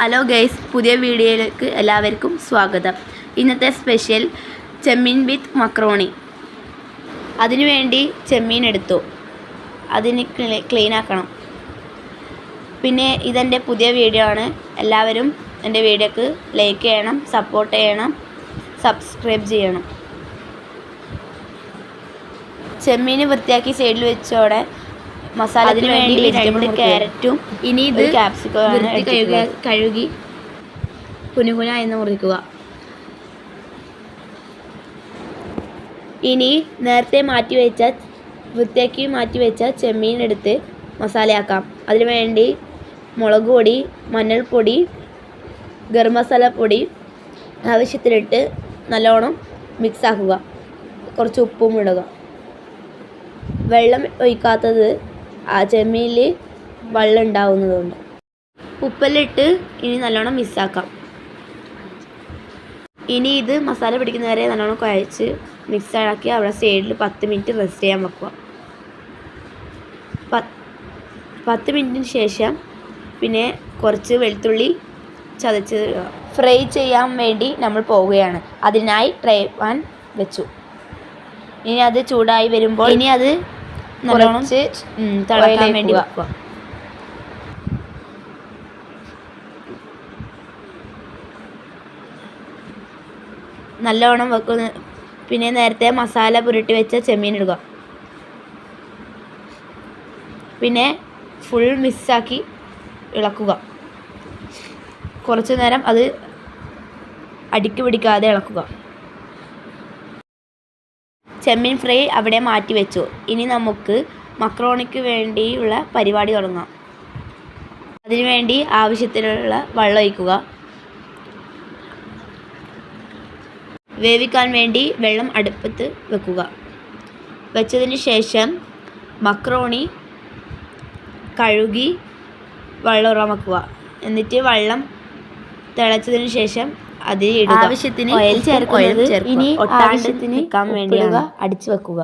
Hello guys പുതിയ വീഡിയോയിലേക്ക് എല്ലാവർക്കും സ്വാഗതം. ഇന്നത്തെ സ്പെഷ്യൽ ചെമ്മീൻ വിത്ത് മക്രോണി. അതിനുവേണ്ടി ചെമ്മീൻ എടുത്തു. അതിന് ക്ലീൻ ആക്കണം. പിന്നെ ഇതെന്റെ പുതിയ വീഡിയോ ആണ്. എല്ലാവരും എന്റെ വീഡിയോക്ക് ലൈക്ക് ചെയ്യണം സപ്പോർട്ട് ചെയ്യണം സബ്സ്ക്രൈബ് ചെയ്യണം. ചെമ്മീൻ വൃത്തിയാക്കി സൈഡിൽ വെച്ചോടെ മസാല അതിന് വേണ്ടി രണ്ട് ക്യാരറ്റും ഇനി ഇത് ക്യാപ്സിക്കം കഴുകി കഴുകി കുനുകുന എന്ന് മുറിക്കുക. ഇനി നേരത്തെ മാറ്റി വെച്ച വൃത്തിയാക്കി മാറ്റി വെച്ച ചെമ്മീൻ എടുത്ത് മസാലയാക്കാം. അതിനു വേണ്ടി മുളക് പൊടി മഞ്ഞൾപ്പൊടി ഗരം മസാല പൊടി ആവശ്യത്തിനിട്ട് നല്ലോണം മിക്സ് ആക്കുക. കുറച്ച് ഉപ്പും ഇടുക. വെള്ളം ഒഴിക്കാത്തത് ആ ചെമ്മീനിൽ വെള്ളം ഉണ്ടാവുന്നതുകൊണ്ട്. ഉപ്പെല്ലിട്ട് ഇനി നല്ലോണം മിക്സാക്കാം ഇനി ഇത് മസാല പിടിക്കുന്നവരെ നല്ലോണം കുഴച്ച് മിക്സ് ആക്കി അവിടെ സൈഡിൽ പത്ത് മിനിറ്റ് റെസ്റ്റ് ചെയ്യാൻ വെക്കുക. പത്ത് മിനിറ്റിന് ശേഷം പിന്നെ കുറച്ച് വെളുത്തുള്ളി ചതച്ച് ഫ്രൈ ചെയ്യാൻ വേണ്ടി നമ്മൾ പോവുകയാണ്. അതിനായി ട്രൈ പാൻ വെച്ചു. ഇനി അത് ചൂടായി വരുമ്പോൾ ഇനി അത് തിളക്കാൻ വേണ്ടി വെക്കുക. വെക്കുന്ന പിന്നെ നേരത്തെ മസാല പുരട്ടി വെച്ച ചെമ്മീൻ ഇടുക. പിന്നെ ഫുൾ മിക്സാക്കി ഇളക്കുക. കുറച്ച് നേരം അത് അടിക്ക് പിടിക്കാതെ ഇളക്കുക. ചെമ്മീൻ ഫ്രൈ അവിടെ മാറ്റി വെച്ചു. ഇനി നമുക്ക് മക്രോണിക്ക് വേണ്ടിയുള്ള പരിപാടി തുടങ്ങാം. അതിനുവേണ്ടി ആവശ്യത്തിനുള്ള വെള്ളം ഒഴിക്കുക. വേവിക്കാൻ വേണ്ടി വെള്ളം അടുപ്പത്ത് വെക്കുക. വെച്ചതിന് ശേഷം മക്രോണി കഴുകി വെള്ളം ഉറമക്കുക എന്നിട്ട് വെള്ളം തിളച്ചതിന് ശേഷം അതിൽ ഇടുക. ആവശ്യത്തിന് ഓയിൽ ചേർക്കുന്നത് ഇനി നിൽക്കാൻ വേണ്ടിയാണ്. അടിച്ചു വെക്കുക.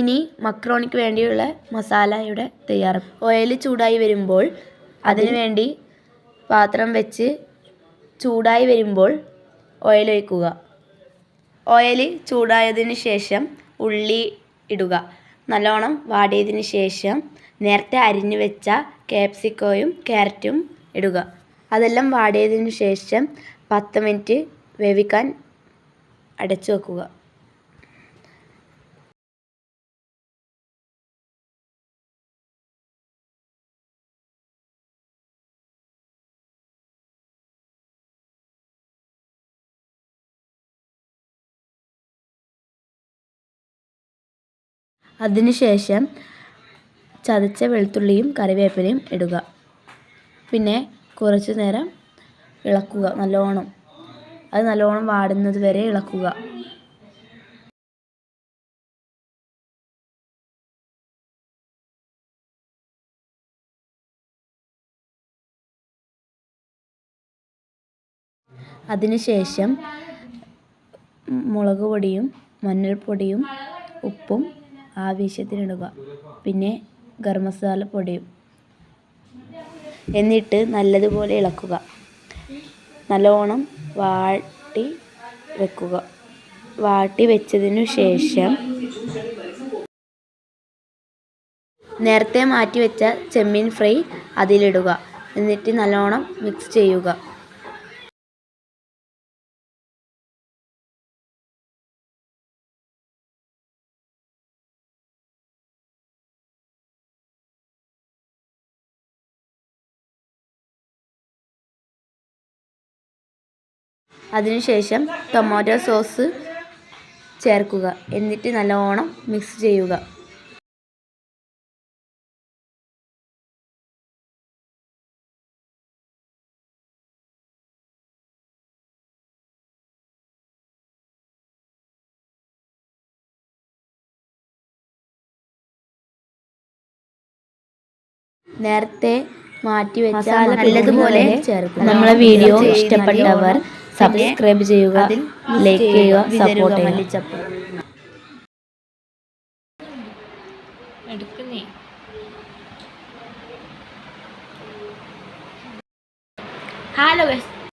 ഇനി മക്രോണിക്ക് വേണ്ടിയുള്ള മസാലയുടെ തയ്യാറ്. ഓയിൽ ചൂടായി വരുമ്പോൾ അതിനു വേണ്ടി പാത്രം വെച്ച് ചൂടായി വരുമ്പോൾ ഓയിൽ ഒഴിക്കുക. ഓയിൽ ചൂടായതിന് ശേഷം ഉള്ളി ഇടുക. നല്ലോണം വാടിയതിന് ശേഷം നേരത്തെ അരിഞ്ഞു വെച്ച ക്യാപ്സിക്കോയും ക്യാരറ്റും ഇടുക. അതെല്ലാം വാടിയതിന് ശേഷം പത്ത് മിനിറ്റ് വേവിക്കാൻ അടച്ചു വെക്കുക. അതിനുശേഷം ചതച്ച വെളുത്തുള്ളിയും കറിവേപ്പിലയും ഇടുക. പിന്നെ കുറച്ച് നേരം ഇളക്കുക നല്ലോണം. അത് നല്ലോണം വാടുന്നത് വരെ ഇളക്കുക. അതിനുശേഷം മുളക് പൊടിയും മഞ്ഞൾപ്പൊടിയും ഉപ്പും ആവശ്യത്തിനിടുക പിന്നെ ഗരം മസാല പൊടിയും. എന്നിട്ട് നല്ലതുപോലെ ഇളക്കുക. നല്ലോണം വാട്ടി വെക്കുക. വാട്ടി വെച്ചതിനു ശേഷം നേരത്തെ മാറ്റി വെച്ച ചെമ്മീൻ ഫ്രൈ അതിലിടുക. എന്നിട്ട് നല്ലോണം മിക്സ് ചെയ്യുക. അതിനുശേഷം ടൊമാറ്റോ സോസ് ചേർക്കുക. എന്നിട്ട് നല്ലോണം മിക്സ് ചെയ്യുക. നേരത്തെ മാറ്റി വെച്ച നല്ലതുപോലെ ചേർക്കുക. നമ്മളെ വീഡിയോ ഇഷ്ടപ്പെട്ടവർ സബ്സ്ക്രൈബ് ചെയ്യുക ലൈക്ക് ചെയ്യുക സപ്പോർട്ട് ചെയ്യുക. എടുക്കുന്നേ. Hello guys